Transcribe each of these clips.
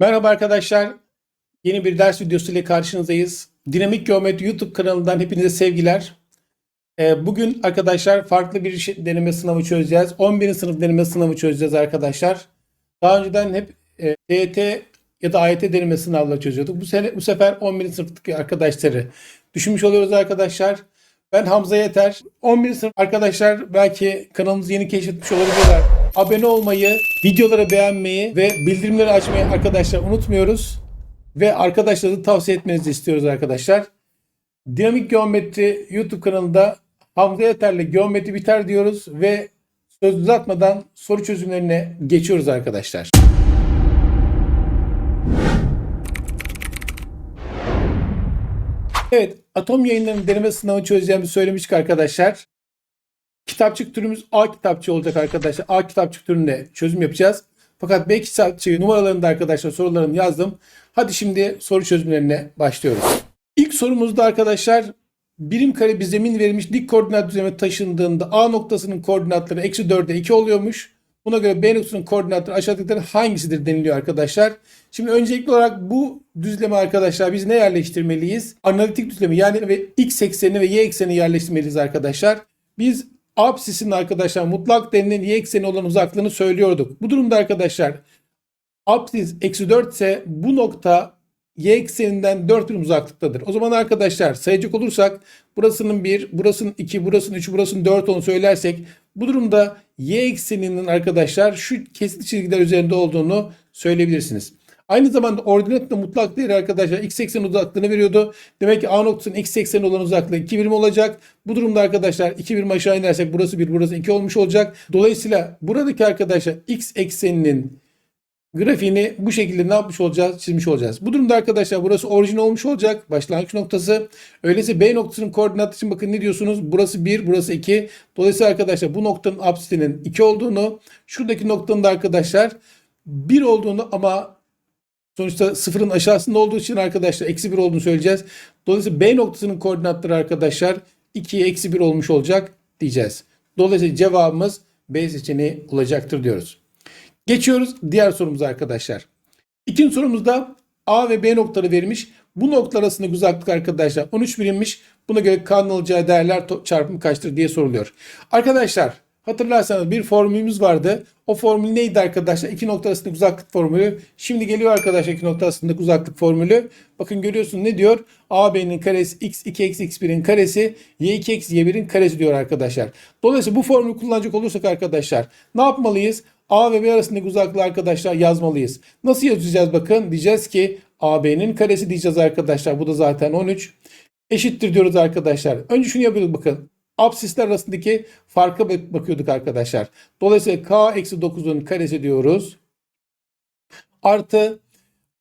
Merhaba arkadaşlar. Yeni bir ders videosu ile karşınızdayız. Dinamik Geometri YouTube kanalından hepinize sevgiler. Ee, Bugün arkadaşlar farklı bir deneme sınavı çözeceğiz. 11. sınıf deneme sınavı çözeceğiz arkadaşlar. Daha önceden hep e, TET ya da AYT deneme sınavları çözüyorduk. Bu sene bu sefer 11. sınıftaki arkadaşları düşünmüş oluyoruz arkadaşlar. Ben Hamza Yeter. 11. sınıf arkadaşlar belki kanalımızı yeni keşfetmiş olabilirler. Abone olmayı, videoları beğenmeyi ve bildirimleri açmayı arkadaşlar unutmuyoruz. Ve arkadaşlara da tavsiye etmenizi istiyoruz arkadaşlar. Dinamik Geometri YouTube kanalında Hamza Yeter'le Geometri biter diyoruz ve söz uzatmadan soru çözümlerine geçiyoruz arkadaşlar. Evet, atom yayınlarının deneme sınavı çözeceğimizi söylemiştik arkadaşlar. Kitapçık türümüz A kitapçığı olacak arkadaşlar. A kitapçık türünde çözüm yapacağız. Fakat B kitapçığı numaralarını da arkadaşlar sorularımı yazdım. Hadi şimdi soru çözümlerine başlıyoruz. İlk sorumuzda arkadaşlar birim kare bir zemin verilmiş dik koordinat düzleme taşındığında A noktasının koordinatları eksi 4'e 2 oluyormuş. Buna göre B noktasının koordinatları aşağıdakilerin hangisidir deniliyor arkadaşlar. Şimdi öncelikli olarak bu düzleme arkadaşlar biz ne yerleştirmeliyiz? Analitik düzlemi yani ve x ekseni ve y ekseni yerleştirmeliyiz arkadaşlar. Biz absisinin arkadaşlar mutlak değerinin y ekseni olan uzaklığını söylüyorduk. Bu durumda arkadaşlar absis eksi 4 ise bu nokta y ekseninden 4 birim uzaklıktadır. O zaman arkadaşlar sayacak olursak burasının 1, burasının 2, burasının 3, burasının 4 olduğunu söylersek bu durumda y ekseninin arkadaşlar şu kesitli çizgiler üzerinde olduğunu söyleyebilirsiniz. Aynı zamanda ordinatın da mutlak değeri arkadaşlar x eksen uzaklığını veriyordu. Demek ki A noktasının x ekseni olan uzaklığı 2 birim olacak. Bu durumda arkadaşlar 2 birim aşağı inersek burası 1 burası 2 olmuş olacak. Dolayısıyla buradaki arkadaşlar x ekseninin grafiğini bu şekilde ne yapmış olacağız? Çizmiş olacağız. Bu durumda arkadaşlar burası orijin olmuş olacak. Başlangıç noktası. Öyleyse B noktasının koordinatı için bakın ne diyorsunuz? Burası 1, burası 2. Dolayısıyla arkadaşlar bu noktanın apsisinin 2 olduğunu, şuradaki noktanın da arkadaşlar 1 olduğunu ama sonuçta sıfırın aşağısında olduğu için arkadaşlar eksi 1 olduğunu söyleyeceğiz. Dolayısıyla B noktasının koordinatları arkadaşlar 2'ye eksi 1 olmuş olacak diyeceğiz. Dolayısıyla cevabımız B seçeneği olacaktır diyoruz. Geçiyoruz diğer sorumuza arkadaşlar. İkinci sorumuzda A ve B noktaları verilmiş. Bu noktalar arasındaki uzaklık arkadaşlar 13 birimmiş. Buna göre K'nın alacağı değerler çarpımı kaçtır diye soruluyor. Arkadaşlar hatırlarsanız bir formülümüz vardı. O formül neydi arkadaşlar? İki nokta arasındaki uzaklık formülü. Şimdi geliyor arkadaşlar iki nokta arasındaki uzaklık formülü. Bakın görüyorsun ne diyor? AB'nin karesi x2 eksi x1'in karesi y2 eksi y1'in karesi diyor arkadaşlar. Dolayısıyla bu formülü kullanacak olursak arkadaşlar ne yapmalıyız? A ve B arasındaki uzaklığı arkadaşlar yazmalıyız. Nasıl yazacağız bakın? Diyeceğiz ki AB'nin karesi diyeceğiz arkadaşlar. Bu da zaten 13. Eşittir diyoruz arkadaşlar. Önce şunu yapıyorduk bakın. Absisler arasındaki farka bak- bakıyorduk arkadaşlar. Dolayısıyla K eksi 9'un karesi diyoruz. Artı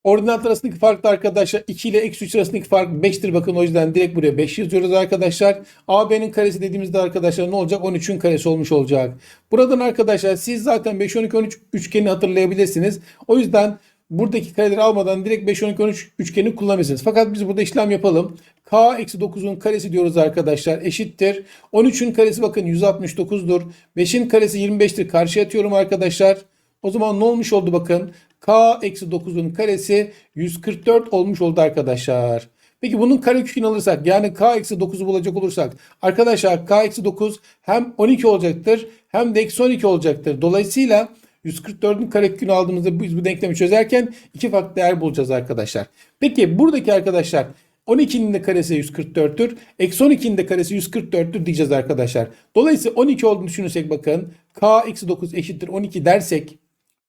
ordinatlar arasındaki fark da arkadaşlar 2 ile eksi 3 arasındaki fark 5'tir. Bakın o yüzden direkt buraya 5 yazıyoruz arkadaşlar. AB'nin karesi dediğimizde arkadaşlar ne olacak? 13'ün karesi olmuş olacak. Buradan arkadaşlar siz zaten 5, 12, 13 üçgeni hatırlayabilirsiniz. O yüzden buradaki kareleri almadan direkt 5, 12, 13 üçgeni kullanabilirsiniz. Fakat biz burada işlem yapalım. K eksi 9'un karesi diyoruz arkadaşlar. Eşittir. 13'ün karesi bakın 169'dur. 5'in karesi 25'tir. Karşıya atıyorum arkadaşlar. O zaman ne olmuş oldu bakın. K eksi 9'un karesi 144 olmuş oldu arkadaşlar. Peki bunun karekökünü alırsak yani K eksi 9'u bulacak olursak arkadaşlar K eksi 9 hem 12 olacaktır hem de eksi 12 olacaktır. Dolayısıyla 144'ün karekökünü aldığımızda biz bu denklemi çözerken iki farklı değer bulacağız arkadaşlar. Peki buradaki arkadaşlar 12'nin de karesi 144'tür. Eksi 12'nin de karesi 144'tür diyeceğiz arkadaşlar. Dolayısıyla 12 olduğunu düşünürsek bakın K eksi 9 eşittir 12 dersek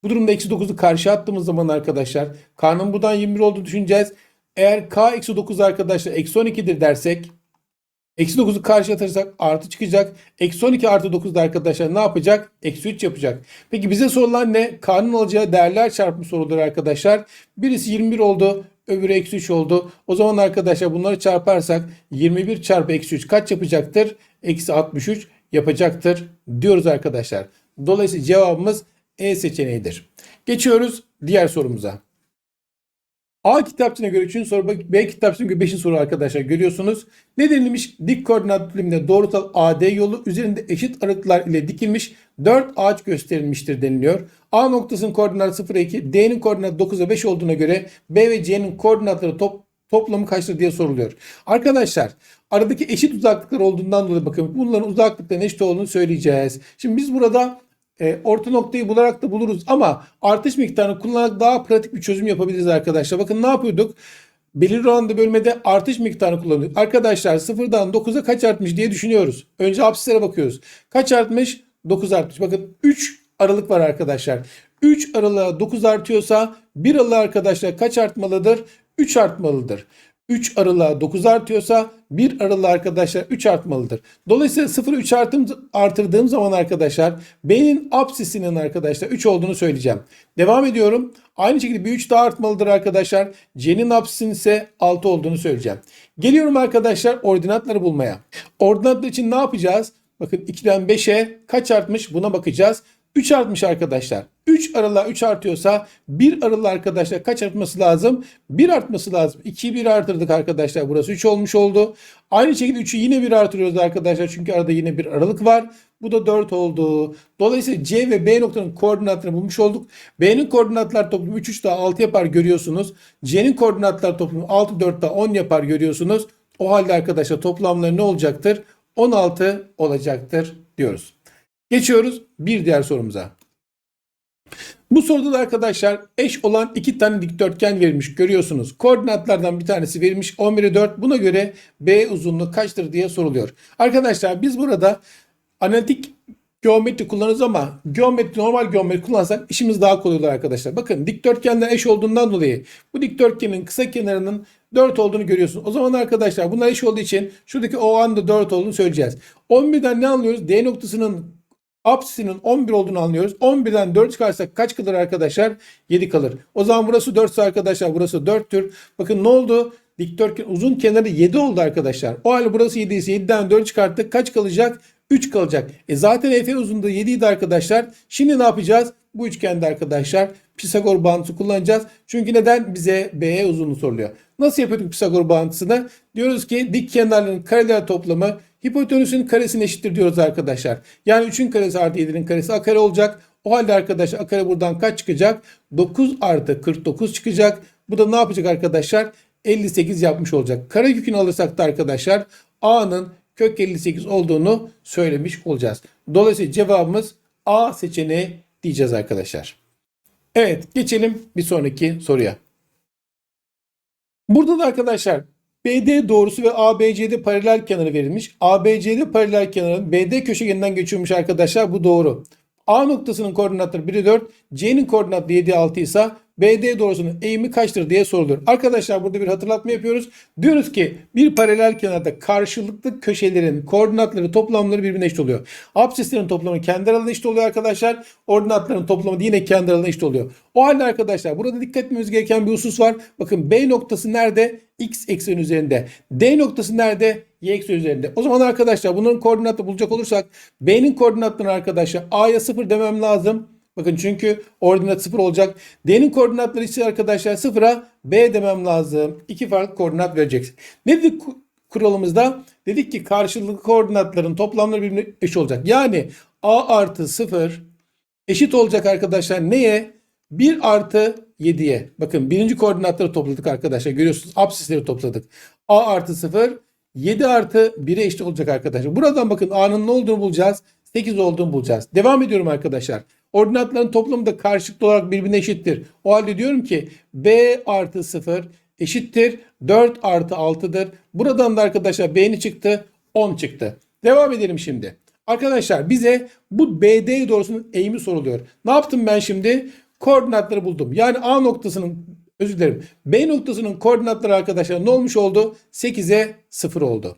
bu durumda eksi 9'u karşı attığımız zaman arkadaşlar K'nın buradan 21 olduğunu düşüneceğiz. Eğer K eksi 9 arkadaşlar eksi 12'dir dersek eksi 9'u karşı atarsak artı çıkacak. Eksi 12 artı 9 da arkadaşlar ne yapacak? Eksi 3 yapacak. Peki bize sorulan ne? K'nın alacağı değerler çarpımı sorulur arkadaşlar. Birisi 21 oldu. Öbürü eksi 3 oldu. O zaman arkadaşlar bunları çarparsak 21 çarpı eksi 3 kaç yapacaktır? Eksi 63 yapacaktır diyoruz arkadaşlar. Dolayısıyla cevabımız E seçeneğidir. Geçiyoruz diğer sorumuza. A kitapçığına göre 3. soru, B kitapçığına göre 5. soru arkadaşlar görüyorsunuz. Ne denilmiş? Dik koordinat diliminde doğrusal AD yolu üzerinde eşit aralıklar ile dikilmiş 4 ağaç gösterilmiştir deniliyor. A noktasının koordinatı 0'a 2, D'nin koordinatı 9'a 5 olduğuna göre B ve C'nin koordinatları top, toplamı kaçtır diye soruluyor. Arkadaşlar aradaki eşit uzaklıklar olduğundan dolayı bakın bunların uzaklıkların eşit olduğunu söyleyeceğiz. Şimdi biz burada e, orta noktayı bularak da buluruz ama artış miktarını kullanarak daha pratik bir çözüm yapabiliriz arkadaşlar. Bakın ne yapıyorduk? Belirli oranda bölmede artış miktarını kullanıyorduk. Arkadaşlar 0'dan 9'a kaç artmış diye düşünüyoruz. Önce absislere bakıyoruz. Kaç artmış? 9 artmış. Bakın 3 aralık var arkadaşlar. 3 aralığa 9 artıyorsa 1 aralığa arkadaşlar kaç artmalıdır? 3 artmalıdır. 3 aralığa 9 artıyorsa 1 aralığa arkadaşlar 3 artmalıdır. Dolayısıyla 0'ı 3 artım, artırdığım zaman arkadaşlar B'nin apsisinin arkadaşlar 3 olduğunu söyleyeceğim. Devam ediyorum. Aynı şekilde bir 3 daha artmalıdır arkadaşlar. C'nin apsisinin ise 6 olduğunu söyleyeceğim. Geliyorum arkadaşlar ordinatları bulmaya. Ordinatlar için ne yapacağız? Bakın 2'den 5'e kaç artmış buna bakacağız. 3 artmış arkadaşlar. 3 aralığa 3 artıyorsa 1 aralığa arkadaşlar kaç artması lazım? 1 artması lazım. 2'yi 1 artırdık arkadaşlar. Burası 3 olmuş oldu. Aynı şekilde 3'ü yine 1 artırıyoruz arkadaşlar. Çünkü arada yine bir aralık var. Bu da 4 oldu. Dolayısıyla C ve B noktanın koordinatlarını bulmuş olduk. B'nin koordinatlar toplamı 3 3 daha 6 yapar görüyorsunuz. C'nin koordinatlar toplamı 6 4 daha 10 yapar görüyorsunuz. O halde arkadaşlar toplamları ne olacaktır? 16 olacaktır diyoruz. Geçiyoruz bir diğer sorumuza. Bu soruda da arkadaşlar eş olan iki tane dikdörtgen verilmiş görüyorsunuz. Koordinatlardan bir tanesi verilmiş 11'e 4. Buna göre B uzunluğu kaçtır diye soruluyor. Arkadaşlar biz burada analitik geometri kullanırız ama geometri normal geometri kullansak işimiz daha kolay olur arkadaşlar. Bakın dikdörtgenler eş olduğundan dolayı bu dikdörtgenin kısa kenarının 4 olduğunu görüyorsun. O zaman arkadaşlar bunlar eş olduğu için şuradaki o anda 4 olduğunu söyleyeceğiz. 11'den ne anlıyoruz? D noktasının apsisinin 11 olduğunu anlıyoruz. 11'den 4 çıkarsak kaç kalır arkadaşlar? 7 kalır. O zaman burası 4 ise arkadaşlar burası 4'tür. Bakın ne oldu? Dikdörtgen uzun kenarı 7 oldu arkadaşlar. O halde burası 7 ise 7'den 4 çıkarttık. Kaç kalacak? 3 kalacak. E zaten Efe uzunluğu 7 idi arkadaşlar. Şimdi ne yapacağız? Bu üçgende arkadaşlar Pisagor bağıntısı kullanacağız. Çünkü neden? Bize BE uzunluğu soruluyor. Nasıl yapıyorduk Pisagor bağıntısını? Diyoruz ki dik kenarların kareler toplamı hipotenüsün karesine eşittir diyoruz arkadaşlar. Yani 3'ün karesi artı 7'nin karesi a kare olacak. O halde arkadaşlar a kare buradan kaç çıkacak? 9 artı 49 çıkacak. Bu da ne yapacak arkadaşlar? 58 yapmış olacak. Kare yükünü alırsak da arkadaşlar a'nın kök 58 olduğunu söylemiş olacağız. Dolayısıyla cevabımız A seçeneği diyeceğiz arkadaşlar. Evet geçelim bir sonraki soruya. Burada da arkadaşlar BD doğrusu ve ABC'de paralel kenarı verilmiş. ABC'de paralel kenarın BD köşegeninden geçiyormuş arkadaşlar. Bu doğru. A noktasının koordinatları 1'e 4, C'nin koordinatı 7 6 ise BD doğrusunun eğimi kaçtır diye soruluyor. Arkadaşlar burada bir hatırlatma yapıyoruz. Diyoruz ki bir paralel kenarda karşılıklı köşelerin koordinatları toplamları birbirine eşit oluyor. Absislerin toplamı kendi aralarında eşit oluyor arkadaşlar. Ordinatların toplamı yine kendi aralarında eşit oluyor. O halde arkadaşlar burada dikkat etmemiz gereken bir husus var. Bakın B noktası nerede? X ekseni üzerinde. D noktası nerede? Y ekseni üzerinde. O zaman arkadaşlar bunların koordinatını bulacak olursak B'nin koordinatlarını arkadaşlar A'ya 0 demem lazım. Bakın çünkü ordinat 0 olacak. D'nin koordinatları ise arkadaşlar 0'a B demem lazım. İki farklı koordinat vereceksin. Ne dedik kuralımızda? Dedik ki karşılıklı koordinatların toplamları birbirine eşit olacak. Yani A artı 0 eşit olacak arkadaşlar neye? 1 artı 7'ye. Bakın birinci koordinatları topladık arkadaşlar. Görüyorsunuz absisleri topladık. A artı 0 7 artı 1'e eşit olacak arkadaşlar. Buradan bakın A'nın ne olduğunu bulacağız. 8 olduğunu bulacağız. Devam ediyorum arkadaşlar. Ordinatların toplamı da karşılıklı olarak birbirine eşittir. O halde diyorum ki B artı 0 eşittir 4 artı 6'dır. Buradan da arkadaşlar B'ni çıktı 10 çıktı. Devam edelim şimdi. Arkadaşlar bize bu BD doğrusunun eğimi soruluyor. Ne yaptım ben şimdi? Koordinatları buldum. Yani A noktasının özür dilerim. B noktasının koordinatları arkadaşlar ne olmuş oldu? 8'e 0 oldu.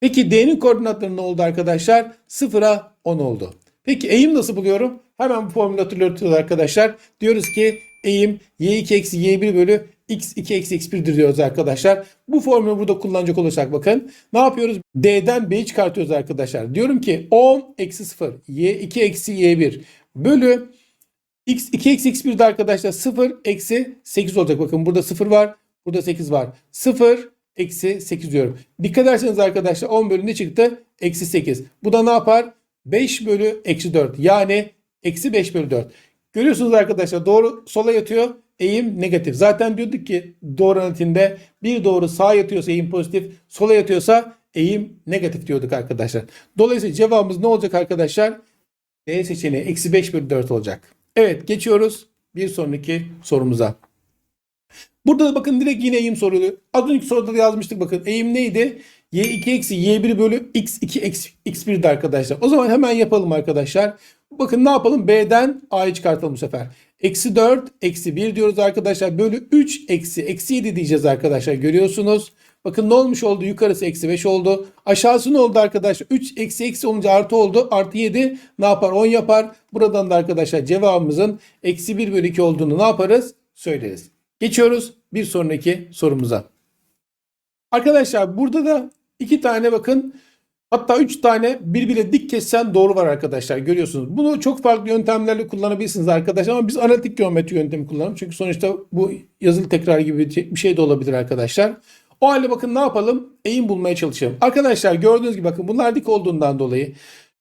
Peki D'nin koordinatları ne oldu arkadaşlar? 0'a 10 oldu. Peki eğim nasıl buluyorum? Hemen bu formülü hatırlıyoruz arkadaşlar. Diyoruz ki eğim y2 eksi y1 bölü x2 eksi x1'dir diyoruz arkadaşlar. Bu formülü burada kullanacak olursak bakın. Ne yapıyoruz? D'den B'yi çıkartıyoruz arkadaşlar. Diyorum ki 10 eksi 0 y2 eksi y1 bölü x2 eksi x1'de arkadaşlar 0 eksi 8 olacak. Bakın burada 0 var. Burada 8 var. 0 eksi 8 diyorum. Dikkat ederseniz arkadaşlar 10 bölü ne çıktı? Eksi 8. Bu da ne yapar? 5 bölü eksi 4. Yani eksi 5 bölü 4. Görüyorsunuz arkadaşlar doğru sola yatıyor. Eğim negatif. Zaten diyorduk ki doğru analitinde bir doğru sağa yatıyorsa eğim pozitif, sola yatıyorsa eğim negatif diyorduk arkadaşlar. Dolayısıyla cevabımız ne olacak arkadaşlar? D seçeneği eksi 5 bölü 4 olacak. Evet geçiyoruz bir sonraki sorumuza. Burada da bakın direkt yine eğim soruluyor. Az önceki soruda da yazmıştık bakın. Eğim neydi? Y2 eksi Y1 bölü X2 eksi X1'di arkadaşlar. O zaman hemen yapalım arkadaşlar. Bakın ne yapalım? B'den A'yı çıkartalım bu sefer. Eksi 4 eksi 1 diyoruz arkadaşlar. Bölü 3 eksi eksi 7 diyeceğiz arkadaşlar. Görüyorsunuz. Bakın ne olmuş oldu? Yukarısı eksi 5 oldu. Aşağısı ne oldu arkadaşlar? 3 eksi eksi olunca artı oldu. Artı 7 ne yapar? 10 yapar. Buradan da arkadaşlar cevabımızın eksi 1 bölü 2 olduğunu ne yaparız? Söyleriz. Geçiyoruz bir sonraki sorumuza. Arkadaşlar burada da iki tane bakın hatta üç tane birbirine dik kesen doğru var arkadaşlar görüyorsunuz. Bunu çok farklı yöntemlerle kullanabilirsiniz arkadaşlar ama biz analitik geometri yöntemi kullanalım. Çünkü sonuçta bu yazılı tekrar gibi bir şey de olabilir arkadaşlar. O halde bakın ne yapalım? Eğim bulmaya çalışalım. Arkadaşlar gördüğünüz gibi bakın bunlar dik olduğundan dolayı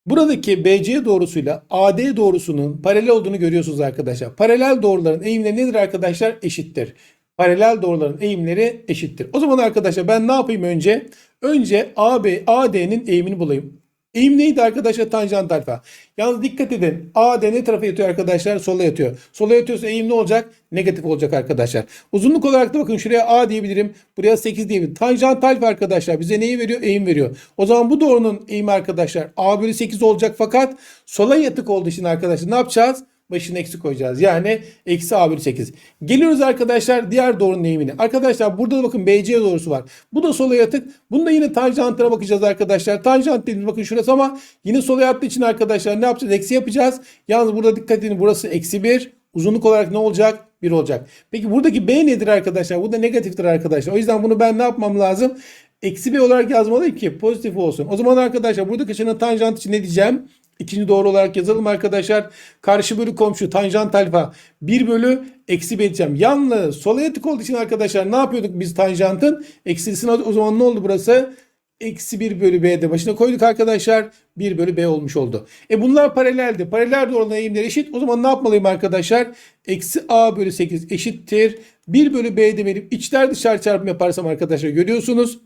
buradaki BC doğrusuyla AD doğrusunun paralel olduğunu görüyorsunuz arkadaşlar. Paralel doğruların eğimleri nedir arkadaşlar? Eşittir. Paralel doğruların eğimleri eşittir. O zaman arkadaşlar ben ne yapayım önce? Önce AB, AD'nin eğimini bulayım. Eğim neydi arkadaşlar? Tanjant alfa. Yalnız dikkat edin. AD ne tarafa yatıyor arkadaşlar? Sola yatıyor. Sola yatıyorsa eğim ne olacak? Negatif olacak arkadaşlar. Uzunluk olarak da bakın şuraya A diyebilirim. Buraya 8 diyebilirim. Tanjant alfa arkadaşlar bize neyi veriyor? Eğim veriyor. O zaman bu doğrunun eğimi arkadaşlar A bölü 8 olacak fakat sola yatık olduğu için arkadaşlar ne yapacağız? Başına eksi koyacağız. Yani eksi a bölü 8. Geliyoruz arkadaşlar diğer doğrunun eğimine. Arkadaşlar burada da bakın BC doğrusu var. Bu da sola yatık. Bunda yine tanjantına bakacağız arkadaşlar. Tanjant dediğimiz bakın şurası ama yine sola yattığı için arkadaşlar ne yapacağız? Eksi yapacağız. Yalnız burada dikkat edin burası eksi 1. Uzunluk olarak ne olacak? 1 olacak. Peki buradaki B nedir arkadaşlar? Bu da negatiftir arkadaşlar. O yüzden bunu ben ne yapmam lazım? Eksi B olarak yazmalıyım ki pozitif olsun. O zaman arkadaşlar buradaki açının tanjant için ne diyeceğim? İkinci doğru olarak yazalım arkadaşlar. Karşı bölü komşu tanjant alfa 1 bölü eksi b diyeceğim. Yalnız sola yatık olduğu için arkadaşlar ne yapıyorduk biz tanjantın? Eksilisini o zaman ne oldu burası? Eksi 1 bölü b'de başına koyduk arkadaşlar. 1 bölü b olmuş oldu. E bunlar paraleldi. Paralel doğruların eğimleri eşit. O zaman ne yapmalıyım arkadaşlar? Eksi a bölü 8 eşittir. 1 bölü b demeliyim. İçler dışarı çarpım yaparsam arkadaşlar görüyorsunuz.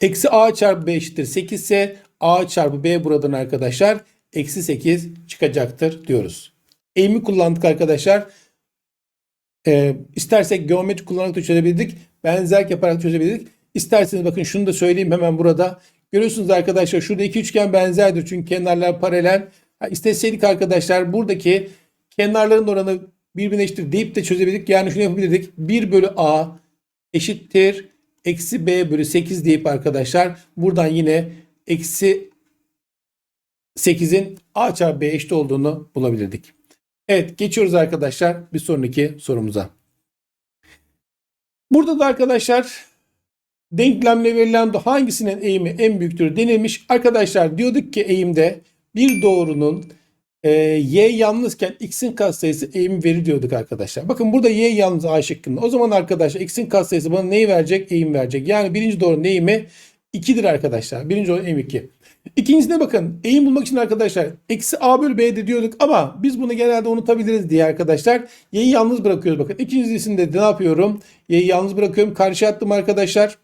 Eksi a çarpı b eşittir 8 ise a çarpı b buradan arkadaşlar eksi 8 çıkacaktır diyoruz. Eğimi kullandık arkadaşlar. Ee, istersek geometri kullanarak da çözebilirdik. Benzerlik yaparak çözebilirdik. İsterseniz bakın şunu da söyleyeyim hemen burada. Görüyorsunuz arkadaşlar şurada iki üçgen benzerdir. Çünkü kenarlar paralel. Ha, isteseydik arkadaşlar buradaki kenarların oranı birbirine eşittir deyip de çözebilirdik. Yani şunu yapabilirdik. 1 bölü a eşittir. Eksi b bölü 8 deyip arkadaşlar buradan yine eksi 8'in a çarpı b eşit olduğunu bulabilirdik. Evet geçiyoruz arkadaşlar bir sonraki sorumuza. Burada da arkadaşlar denklemle verilen hangisinin eğimi en büyüktür denilmiş. Arkadaşlar diyorduk ki eğimde bir doğrunun e, y yalnızken x'in katsayısı eğimi verir diyorduk arkadaşlar. Bakın burada y yalnız a şıkkında. O zaman arkadaşlar x'in katsayısı bana neyi verecek? Eğim verecek. Yani birinci doğrunun eğimi 2'dir arkadaşlar. Birinci doğrunun eğimi 2. İkincisine bakın. Eğim bulmak için arkadaşlar eksi a bölü b'de diyorduk ama biz bunu genelde unutabiliriz diye arkadaşlar. Y'yi yalnız bırakıyoruz bakın. İkincisinde de ne yapıyorum? Y'yi yalnız bırakıyorum. Karşı attım arkadaşlar.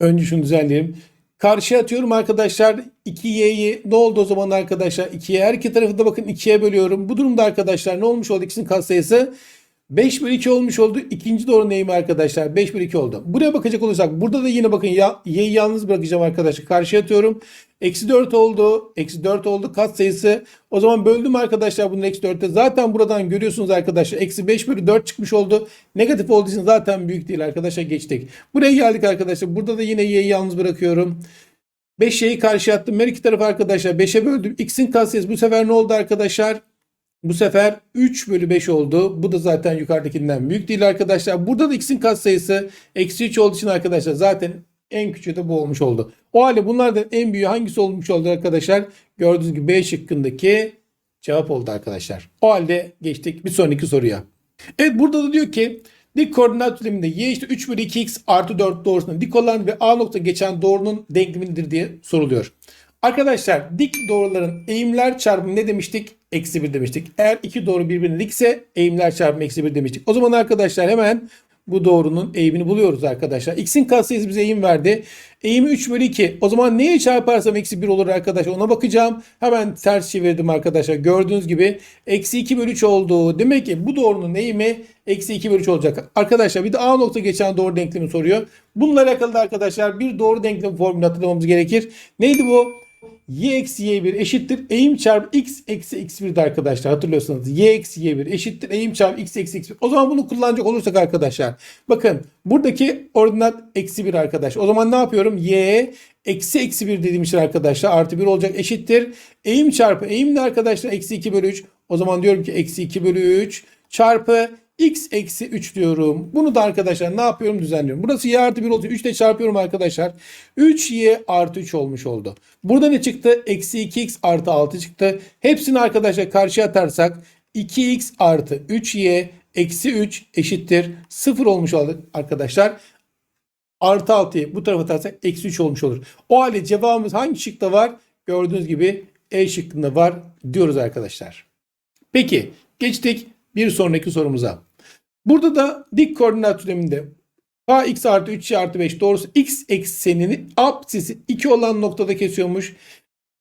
Önce şunu düzenleyelim. Karşıya atıyorum arkadaşlar. 2y'yi ne oldu o zaman arkadaşlar? 2'ye her iki tarafı da bakın 2'ye bölüyorum. Bu durumda arkadaşlar ne olmuş oldu? İkisinin katsayısı 5 bölü 2 olmuş oldu. İkinci doğru neyimi arkadaşlar 5 bölü 2 oldu. Buraya bakacak olursak burada da yine bakın ya, y'yi yalnız bırakacağım arkadaşlar. Karşıya atıyorum. Eksi 4 oldu. Eksi 4 oldu kat sayısı. O zaman böldüm arkadaşlar bunun eksi 4'te. Zaten buradan görüyorsunuz arkadaşlar. Eksi 5 bölü 4 çıkmış oldu. Negatif olduğu için zaten büyük değil arkadaşlar geçtik. Buraya geldik arkadaşlar. Burada da yine y'yi yalnız bırakıyorum. 5 y'yi karşıya attım. Her iki tarafı arkadaşlar 5'e böldüm. X'in katsayısı bu sefer ne oldu arkadaşlar? Bu sefer 3 bölü 5 oldu. Bu da zaten yukarıdakinden büyük değil arkadaşlar. Burada da x'in katsayısı eksi 3 olduğu için arkadaşlar zaten en küçüğü de bu olmuş oldu. O halde bunlardan en büyüğü hangisi olmuş oldu arkadaşlar? Gördüğünüz gibi B şıkkındaki cevap oldu arkadaşlar. O halde geçtik bir sonraki soruya. Evet burada da diyor ki dik koordinat düzleminde y işte 3 bölü 2x artı 4 doğrusuna dik olan ve a nokta geçen doğrunun denklemidir diye soruluyor. Arkadaşlar dik doğruların eğimler çarpımı ne demiştik? Eksi 1 demiştik. Eğer iki doğru birbirine dikse eğimler çarpımı eksi 1 demiştik. O zaman arkadaşlar hemen bu doğrunun eğimini buluyoruz arkadaşlar. X'in katsayısı bize eğim verdi. Eğimi 3 bölü 2. O zaman neye çarparsam eksi 1 olur arkadaşlar ona bakacağım. Hemen ters çevirdim arkadaşlar. Gördüğünüz gibi eksi 2 bölü 3 oldu. Demek ki bu doğrunun eğimi eksi 2 bölü 3 olacak. Arkadaşlar bir de A nokta geçen doğru denklemi soruyor. Bununla alakalı da arkadaşlar bir doğru denklem formülü hatırlamamız gerekir. Neydi bu? Y eksi y1 eşittir eğim çarpı x eksi x1'de arkadaşlar hatırlıyorsanız y eksi y1 eşittir eğim çarpı x eksi x1. O zaman bunu kullanacak olursak arkadaşlar bakın buradaki ordinat eksi 1 arkadaş. O zaman ne yapıyorum? y eksi eksi 1 dediğim için arkadaşlar artı 1 olacak eşittir. Eğim çarpı eğim ne arkadaşlar? Eksi 2 bölü 3. O zaman diyorum ki eksi 2 bölü 3 çarpı x eksi 3 diyorum. Bunu da arkadaşlar ne yapıyorum düzenliyorum. Burası y artı 1 oldu. 3 ile çarpıyorum arkadaşlar. 3y artı 3 olmuş oldu. Burada ne çıktı? Eksi 2x artı 6 çıktı. Hepsini arkadaşlar karşıya atarsak 2x artı 3y eksi 3 eşittir 0 olmuş oldu arkadaşlar. Artı 6'yı bu tarafa atarsak eksi 3 olmuş olur. O halde cevabımız hangi şıkta var? Gördüğünüz gibi E şıkkında var diyoruz arkadaşlar. Peki geçtik bir sonraki sorumuza. Burada da dik koordinat düzleminde kx artı 3y artı 5 doğrusu x eksenini apsisi 2 olan noktada kesiyormuş.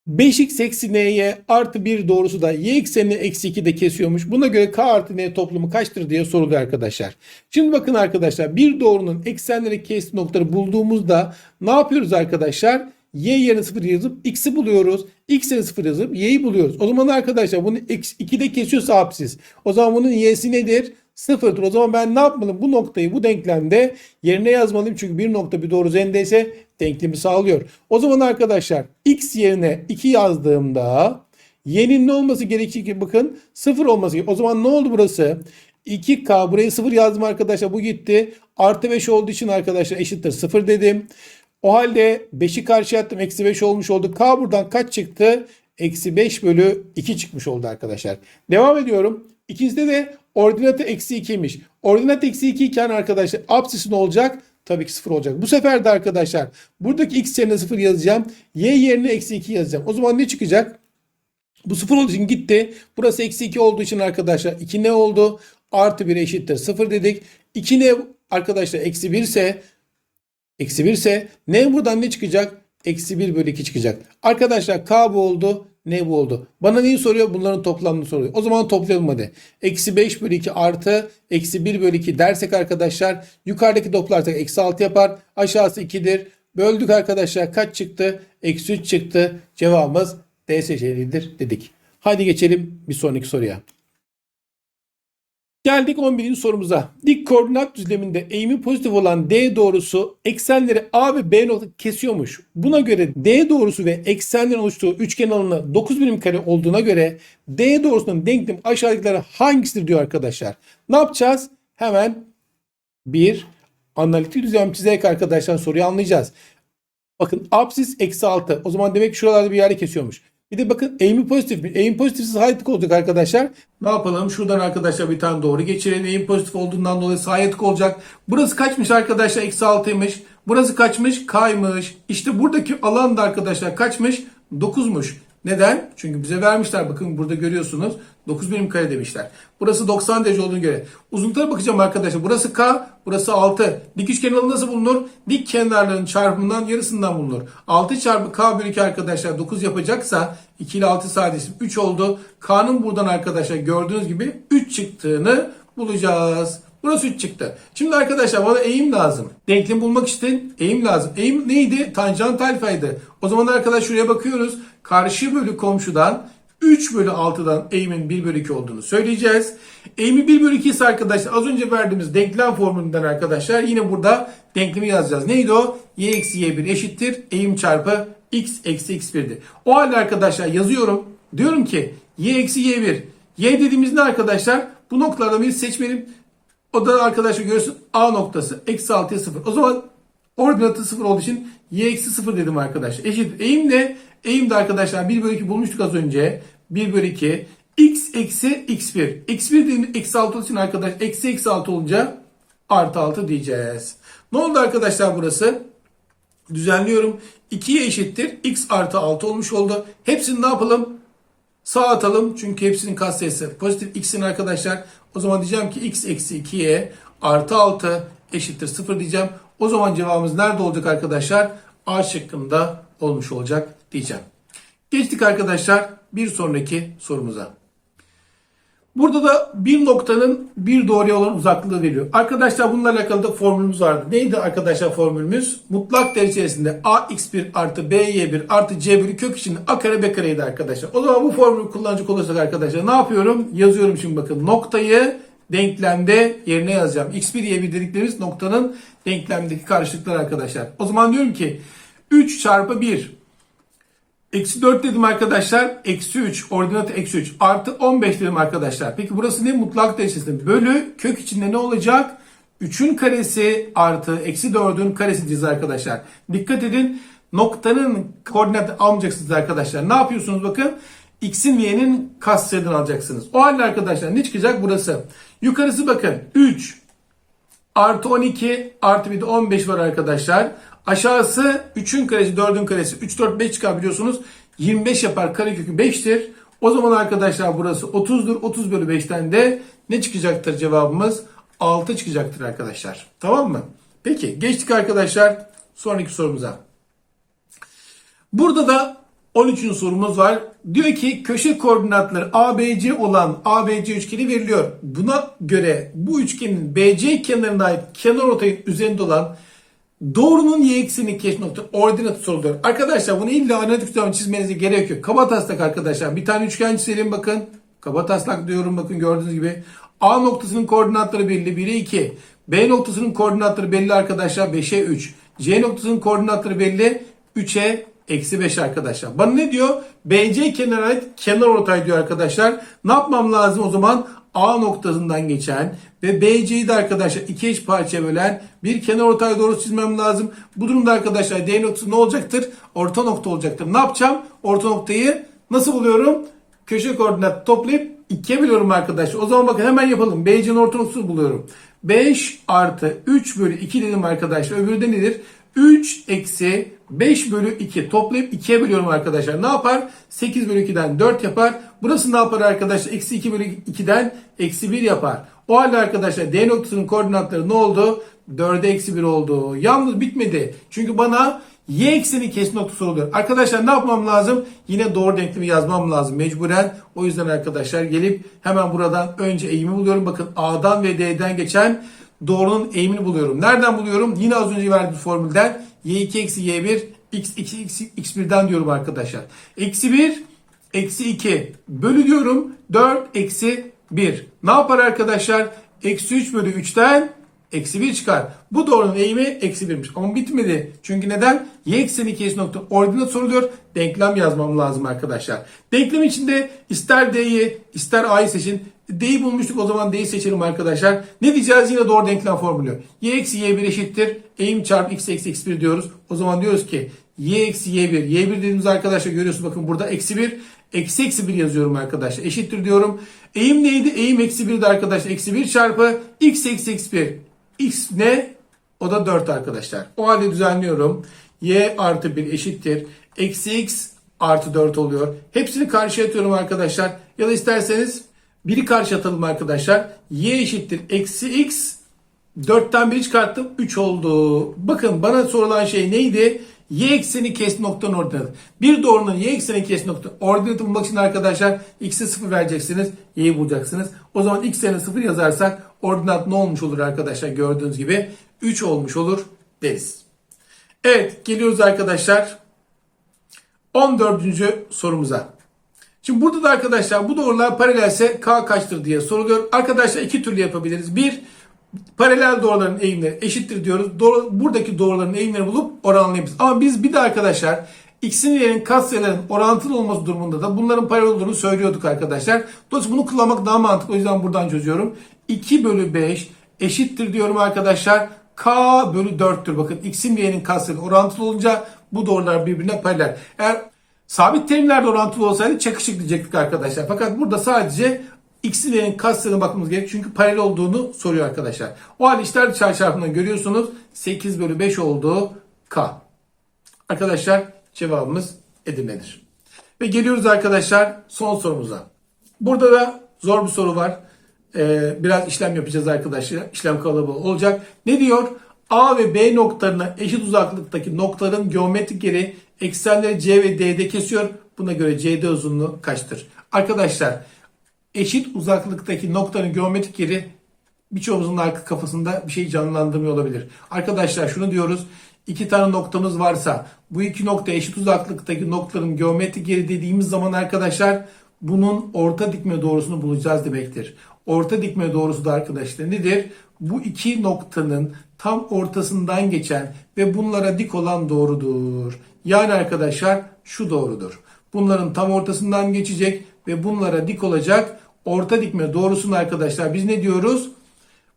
5x eksi n'ye artı 1 doğrusu da y eksenini eksi 2 de kesiyormuş. Buna göre k artı n toplumu kaçtır diye soruluyor arkadaşlar. Şimdi bakın arkadaşlar bir doğrunun eksenleri kestiği noktaları bulduğumuzda ne yapıyoruz arkadaşlar? y yerine 0 yazıp x'i buluyoruz. x yerine 0 yazıp y'yi buluyoruz. O zaman arkadaşlar bunu 2'de kesiyorsa apsis. O zaman bunun y'si nedir? Sıfırdır. O zaman ben ne yapmalıyım? Bu noktayı bu denklemde yerine yazmalıyım. Çünkü bir nokta bir doğru üzerindeyse denklemi sağlıyor. O zaman arkadaşlar x yerine 2 yazdığımda y'nin ne olması gerekir ki bakın 0 olması gerekir. O zaman ne oldu burası? 2k buraya 0 yazdım arkadaşlar bu gitti. Artı 5 olduğu için arkadaşlar eşittir 0 dedim. O halde 5'i karşıya attım. Eksi 5 olmuş oldu. K buradan kaç çıktı? Eksi 5 bölü 2 çıkmış oldu arkadaşlar. Devam ediyorum. İkincisinde de ordinatı eksi 2'ymiş. Ordinat eksi 2 iken arkadaşlar apsisi ne olacak? Tabii ki 0 olacak. Bu sefer de arkadaşlar buradaki x yerine 0 yazacağım. Y yerine eksi 2 yazacağım. O zaman ne çıkacak? Bu 0 olduğu için gitti. Burası eksi 2 olduğu için arkadaşlar 2 ne oldu? Artı 1 eşittir 0 dedik. 2 ne arkadaşlar eksi 1 ise Eksi 1 ise ne buradan ne çıkacak? Eksi 1 bölü 2 çıkacak. Arkadaşlar k bu oldu. Ne bu oldu? Bana neyi soruyor? Bunların toplamını soruyor. O zaman toplayalım hadi. Eksi 5 bölü 2 artı eksi 1 bölü 2 dersek arkadaşlar yukarıdaki toplarsak eksi 6 yapar. Aşağısı 2'dir. Böldük arkadaşlar kaç çıktı? Eksi 3 çıktı. Cevabımız D seçeneğidir dedik. Hadi geçelim bir sonraki soruya. Geldik 11. sorumuza. Dik koordinat düzleminde eğimi pozitif olan D doğrusu eksenleri A ve B nokta kesiyormuş. Buna göre D doğrusu ve eksenlerin oluştuğu üçgen alanı 9 birim kare olduğuna göre D doğrusunun denklemi aşağıdakilerden hangisidir diyor arkadaşlar. Ne yapacağız? Hemen bir analitik düzlem çizerek arkadaşlar soruyu anlayacağız. Bakın apsis eksi 6. O zaman demek şuralarda bir yerde kesiyormuş. Bir de bakın eğimi pozitif mi? Eğim pozitifsiz hayatlık olacak arkadaşlar. Ne yapalım? Şuradan arkadaşlar bir tane doğru geçirelim. Eğim pozitif olduğundan dolayı hayatlık olacak. Burası kaçmış arkadaşlar? Eksi 6'ymış. Burası kaçmış? K'ymış. İşte buradaki alan da arkadaşlar kaçmış? 9'muş. Neden? Çünkü bize vermişler. Bakın burada görüyorsunuz. 9 birim kare demişler. Burası 90 derece olduğunu göre. Uzunluklara bakacağım arkadaşlar. Burası K, burası 6. Dik üçgen alanı nasıl bulunur? Dik kenarların çarpımından yarısından bulunur. 6 çarpı K bölü 2 arkadaşlar 9 yapacaksa 2 ile 6 sadesi 3 oldu. K'nın buradan arkadaşlar gördüğünüz gibi 3 çıktığını bulacağız. Burası 3 çıktı. Şimdi arkadaşlar bana eğim lazım. Denklemi bulmak için eğim lazım. Eğim neydi? Tanjant alfaydı. O zaman arkadaş şuraya bakıyoruz. Karşı bölü komşudan 3 bölü 6'dan eğimin 1 bölü 2 olduğunu söyleyeceğiz. Eğimi 1 bölü 2 ise arkadaşlar az önce verdiğimiz denklem formülünden arkadaşlar yine burada denklemi yazacağız. Neydi o? y eksi y1 eşittir eğim çarpı x eksi x1'di. O halde arkadaşlar yazıyorum. Diyorum ki y eksi y1. Y dediğimiz ne arkadaşlar? Bu noktalardan bir seçmeyelim. O da arkadaşlar görüyorsun A noktası. Eksi 6'ya 0. O zaman ordinatı 0 olduğu için y eksi 0 dedim arkadaşlar. Eşit. Eğim ne? Eğim de arkadaşlar 1 bölü 2 bulmuştuk az önce. 1 bölü 2. x eksi x1. x1 dediğimiz eksi 6 olduğu için arkadaş eksi eksi 6 olunca artı 6 diyeceğiz. Ne oldu arkadaşlar burası? Düzenliyorum. 2'ye eşittir. x artı 6 olmuş oldu. Hepsini ne yapalım? Sağ atalım. Çünkü hepsinin katsayısı pozitif x'in arkadaşlar. O zaman diyeceğim ki x eksi 2'ye artı 6 eşittir 0 diyeceğim. O zaman cevabımız nerede olacak arkadaşlar? A şıkkında olmuş olacak diyeceğim. Geçtik arkadaşlar bir sonraki sorumuza. Burada da bir noktanın bir doğruya olan uzaklığı veriyor. Arkadaşlar bununla alakalı da formülümüz vardı. Neydi arkadaşlar formülümüz? Mutlak değer içerisinde ax1 artı by1 artı c1 kök içinde a kare b kareydi arkadaşlar. O zaman bu formülü kullanacak olursak arkadaşlar ne yapıyorum? Yazıyorum şimdi bakın noktayı denklemde yerine yazacağım. x1 y1 dediklerimiz noktanın denklemdeki karşılıklar arkadaşlar. O zaman diyorum ki 3 çarpı 1 Eksi 4 dedim arkadaşlar. Eksi 3. Ordinatı eksi 3. Artı 15 dedim arkadaşlar. Peki burası ne? Mutlak derecesinde. Bölü kök içinde ne olacak? 3'ün karesi artı eksi 4'ün karesi diyeceğiz arkadaşlar. Dikkat edin. Noktanın koordinatı almayacaksınız arkadaşlar. Ne yapıyorsunuz bakın? X'in y'nin katsayıdan alacaksınız. O halde arkadaşlar ne çıkacak burası? Yukarısı bakın 3 artı 12 artı bir de 15 var arkadaşlar. Aşağısı 3'ün karesi 4'ün karesi 3 4 5 çıkar biliyorsunuz. 25 yapar karekökü 5'tir. O zaman arkadaşlar burası 30'dur. 30 bölü 5'ten de ne çıkacaktır cevabımız? 6 çıkacaktır arkadaşlar. Tamam mı? Peki geçtik arkadaşlar sonraki sorumuza. Burada da 13. sorumuz var. Diyor ki köşe koordinatları ABC olan ABC üçgeni veriliyor. Buna göre bu üçgenin BC kenarına ait kenar ortayın üzerinde olan doğrunun y eksenini keş nokta ordinatı soruluyor. Arkadaşlar bunu illa analitik düzen çizmenize gerek yok. Kaba taslak arkadaşlar. Bir tane üçgen çizelim bakın. Kaba taslak diyorum bakın gördüğünüz gibi. A noktasının koordinatları belli 1'e 2. B noktasının koordinatları belli arkadaşlar 5'e 3. C noktasının koordinatları belli 3'e Eksi 5 arkadaşlar. Bana ne diyor? BC kenara ait kenar ortay diyor arkadaşlar. Ne yapmam lazım o zaman? A noktasından geçen ve BC'yi de arkadaşlar iki eş parçaya bölen bir kenar ortay doğru çizmem lazım. Bu durumda arkadaşlar D noktası ne olacaktır? Orta nokta olacaktır. Ne yapacağım? Orta noktayı nasıl buluyorum? Köşe koordinat toplayıp 2'ye bölüyorum arkadaşlar. O zaman bakın hemen yapalım. BC'nin orta noktasını buluyorum. 5 artı 3 bölü 2 dedim arkadaşlar. Öbürü de nedir? 3 eksi 5 bölü 2 toplayıp 2'ye bölüyorum arkadaşlar. Ne yapar? 8 bölü 2'den 4 yapar. Burası ne yapar arkadaşlar? Eksi 2 bölü 2'den eksi 1 yapar. O halde arkadaşlar D noktasının koordinatları ne oldu? 4'e eksi 1 oldu. Yalnız bitmedi. Çünkü bana y ekseni kes noktası oluyor. Arkadaşlar ne yapmam lazım? Yine doğru denklemi yazmam lazım mecburen. O yüzden arkadaşlar gelip hemen buradan önce eğimi buluyorum. Bakın A'dan ve D'den geçen doğrunun eğimini buluyorum. Nereden buluyorum? Yine az önce verdiğim formülden y2 eksi y1 x2 eksi x1'den diyorum arkadaşlar. Eksi 1 eksi 2 bölü diyorum 4 eksi 1. Ne yapar arkadaşlar? Eksi 3 bölü 3'ten eksi 1 çıkar. Bu doğrunun eğimi eksi 1'miş. Ama bitmedi. Çünkü neden? Y ekseni kes nokta ordinat soruluyor. Denklem yazmam lazım arkadaşlar. Denklem içinde ister D'yi ister A'yı seçin. D'yi bulmuştuk o zaman D'yi seçelim arkadaşlar. Ne diyeceğiz? Yine doğru denklem formülü. Y eksi Y1 eşittir. Eğim çarpı X eksi X1 diyoruz. O zaman diyoruz ki Y eksi Y1. Y1 dediğimiz arkadaşlar görüyorsunuz bakın burada eksi 1. Eksi eksi 1 yazıyorum arkadaşlar. Eşittir diyorum. Eğim neydi? Eğim eksi 1'di arkadaşlar. Eksi 1 çarpı X eksi X1. X ne? O da 4 arkadaşlar. O halde düzenliyorum. Y artı 1 eşittir. Eksi X artı 4 oluyor. Hepsini karşıya atıyorum arkadaşlar. Ya da isterseniz biri karşı atalım arkadaşlar. Y eşittir. Eksi X 4'ten 1 çıkarttım. 3 oldu. Bakın bana sorulan şey neydi? Y ekseni kes noktanın ordinatı. Bir doğrunun y ekseni kes nokta ordinatı bulmak için arkadaşlar x'e 0 vereceksiniz. Y'yi bulacaksınız. O zaman x yerine 0 yazarsak ordinat ne olmuş olur arkadaşlar? Gördüğünüz gibi 3 olmuş olur deriz. Evet geliyoruz arkadaşlar 14. sorumuza. Şimdi burada da arkadaşlar bu doğrular paralelse k kaçtır diye soruluyor. Arkadaşlar iki türlü yapabiliriz. Bir paralel doğruların eğimleri eşittir diyoruz. Doğru, buradaki doğruların eğimlerini bulup oranlayabiliriz. Ama biz bir de arkadaşlar x'in yerinin katsayıların orantılı olması durumunda da bunların paralel olduğunu söylüyorduk arkadaşlar. Dolayısıyla bunu kullanmak daha mantıklı. O yüzden buradan çözüyorum. 2 bölü 5 eşittir diyorum arkadaşlar. K bölü 4'tür. Bakın x'in y'nin katsayıları orantılı olunca bu doğrular birbirine paralel. Eğer Sabit terimlerle orantılı olsaydı çakışık diyecektik arkadaşlar. Fakat burada sadece ve y'nin katsayılarına bakmamız gerek. Çünkü paralel olduğunu soruyor arkadaşlar. O halde işler çarpımından görüyorsunuz. 8 bölü 5 olduğu k. Arkadaşlar cevabımız Edirne'dir. Ve geliyoruz arkadaşlar son sorumuza. Burada da zor bir soru var. Ee, biraz işlem yapacağız arkadaşlar. İşlem kalabalığı olacak. Ne diyor? A ve B noktalarına eşit uzaklıktaki noktaların geometrik yeri eksenleri C ve D'de kesiyor. Buna göre CD uzunluğu kaçtır? Arkadaşlar eşit uzaklıktaki noktanın geometrik yeri birçoğumuzun arka kafasında bir şey canlandırmıyor olabilir. Arkadaşlar şunu diyoruz. İki tane noktamız varsa bu iki nokta eşit uzaklıktaki noktaların geometrik yeri dediğimiz zaman arkadaşlar bunun orta dikme doğrusunu bulacağız demektir. Orta dikme doğrusu da arkadaşlar nedir? Bu iki noktanın tam ortasından geçen ve bunlara dik olan doğrudur. Yani arkadaşlar şu doğrudur. Bunların tam ortasından geçecek ve bunlara dik olacak orta dikme doğrusunu arkadaşlar biz ne diyoruz?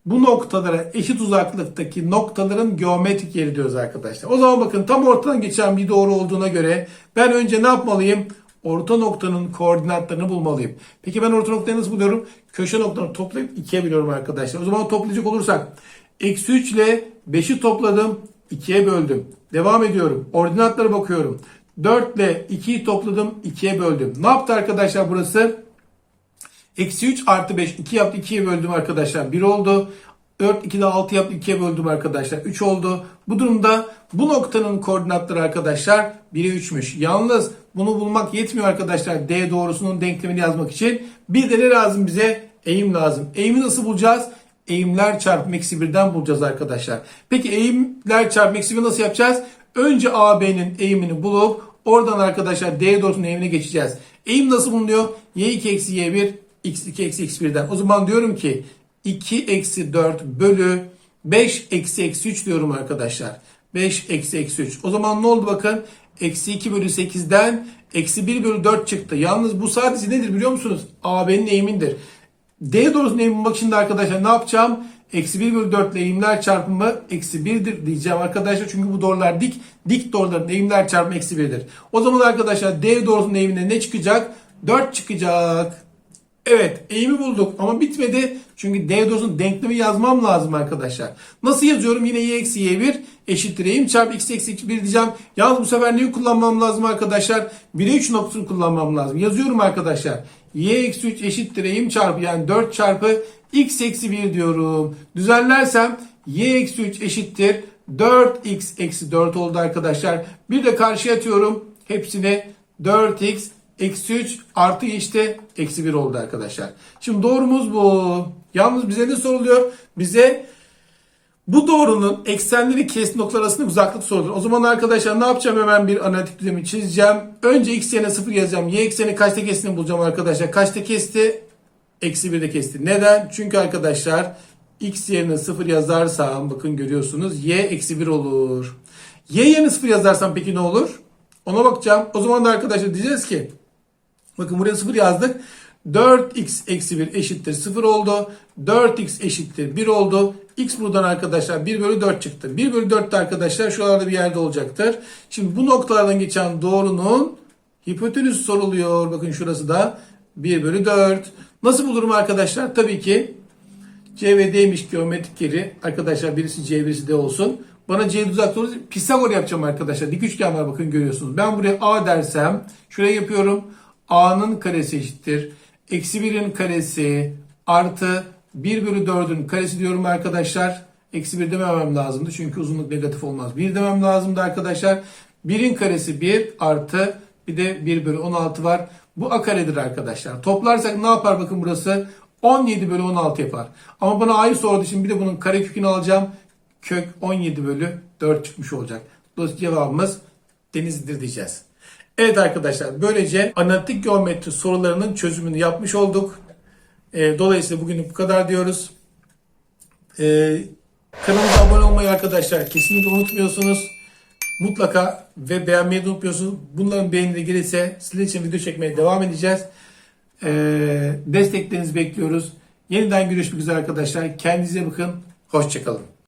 Bu noktalara eşit uzaklıktaki noktaların geometrik yeri diyoruz arkadaşlar. O zaman bakın tam ortadan geçen bir doğru olduğuna göre ben önce ne yapmalıyım? Orta noktanın koordinatlarını bulmalıyım. Peki ben orta noktayı nasıl buluyorum? Köşe noktalarını toplayıp ikiye biliyorum arkadaşlar. O zaman toplayacak olursak eksi 3 ile 5'i topladım. 2'ye böldüm. Devam ediyorum. Ordinatlara bakıyorum. 4 ile 2'yi topladım. 2'ye böldüm. Ne yaptı arkadaşlar burası? Eksi 3 artı 5 2 yaptı 2'ye böldüm arkadaşlar 1 oldu. 4 2 de 6 yaptı 2'ye böldüm arkadaşlar 3 oldu. Bu durumda bu noktanın koordinatları arkadaşlar 1'e 3'müş. Yalnız bunu bulmak yetmiyor arkadaşlar D doğrusunun denklemini yazmak için. Bir de ne lazım bize? Eğim lazım. Eğimi nasıl bulacağız? Eğimler çarpı eksi 1'den bulacağız arkadaşlar. Peki eğimler çarpı eksi 1 nasıl yapacağız? Önce AB'nin eğimini bulup oradan arkadaşlar D doğrusunun eğimine geçeceğiz. Eğim nasıl bulunuyor? Y2 eksi Y1 x2 eksi x1'den. O zaman diyorum ki 2 eksi 4 bölü 5 eksi eksi 3 diyorum arkadaşlar. 5 eksi eksi 3. O zaman ne oldu bakın? Eksi 2 bölü 8'den eksi 1 bölü 4 çıktı. Yalnız bu sadece nedir biliyor musunuz? AB'nin eğimindir. D doğrusunun eğimini bak şimdi arkadaşlar ne yapacağım? Eksi 1 bölü 4 ile eğimler çarpımı eksi 1'dir diyeceğim arkadaşlar. Çünkü bu doğrular dik. Dik doğruların eğimler çarpımı eksi 1'dir. O zaman arkadaşlar D doğrusunun eğimine ne çıkacak? 4 çıkacak. Evet eğimi bulduk ama bitmedi. Çünkü D dozun denklemi yazmam lazım arkadaşlar. Nasıl yazıyorum? Yine y eksi y1 eşittir eğim çarpı x eksi 1 diyeceğim. Yalnız bu sefer neyi kullanmam lazım arkadaşlar? 1'e 3 noktasını kullanmam lazım. Yazıyorum arkadaşlar. y eksi 3 eşittir eğim çarpı yani 4 çarpı x eksi 1 diyorum. Düzenlersem y eksi 3 eşittir 4x eksi 4 oldu arkadaşlar. Bir de karşıya atıyorum. Hepsine 4x Eksi 3 artı işte eksi 1 oldu arkadaşlar. Şimdi doğrumuz bu. Yalnız bize ne soruluyor? Bize bu doğrunun eksenleri kesim noktalar arasında uzaklık sorulur. O zaman arkadaşlar ne yapacağım? Hemen bir analitik düzlemi çizeceğim. Önce x yerine 0 yazacağım. Y ekseni kaçta kestiğini bulacağım arkadaşlar. Kaçta kesti? Eksi 1'de kesti. Neden? Çünkü arkadaşlar x yerine 0 yazarsam bakın görüyorsunuz y eksi 1 olur. Y yerine 0 yazarsam peki ne olur? Ona bakacağım. O zaman da arkadaşlar diyeceğiz ki Bakın buraya 0 yazdık. 4x eksi 1 eşittir 0 oldu. 4x eşittir 1 oldu. X buradan arkadaşlar 1 bölü 4 çıktı. 1 bölü 4 de arkadaşlar şuralarda bir yerde olacaktır. Şimdi bu noktalardan geçen doğrunun hipotenüsü soruluyor. Bakın şurası da 1 bölü 4. Nasıl bulurum arkadaşlar? Tabii ki C ve D'miş geometrik yeri. Arkadaşlar birisi C birisi D olsun. Bana C uzak doğru Pisagor yapacağım arkadaşlar. Dik üçgen var bakın görüyorsunuz. Ben buraya A dersem şuraya yapıyorum a'nın karesi eşittir. Eksi 1'in karesi artı 1 bölü 4'ün karesi diyorum arkadaşlar. Eksi 1 dememem lazımdı çünkü uzunluk negatif olmaz. 1 demem lazımdı arkadaşlar. 1'in karesi 1 artı bir de 1 bölü 16 var. Bu a karedir arkadaşlar. Toplarsak ne yapar bakın burası? 17 bölü 16 yapar. Ama bana a'yı sorduğu için bir de bunun kare kökünü alacağım. Kök 17 bölü 4 çıkmış olacak. Dolayısıyla cevabımız denizlidir diyeceğiz. Evet arkadaşlar böylece analitik geometri sorularının çözümünü yapmış olduk. E, dolayısıyla bugün bu kadar diyoruz. E, kanalımıza abone olmayı arkadaşlar kesinlikle unutmuyorsunuz. Mutlaka ve beğenmeyi de unutmuyorsunuz. Bunların beğenileri gelirse sizler için video çekmeye devam edeceğiz. E, desteklerinizi bekliyoruz. Yeniden görüşmek üzere arkadaşlar. Kendinize bakın. Hoşçakalın.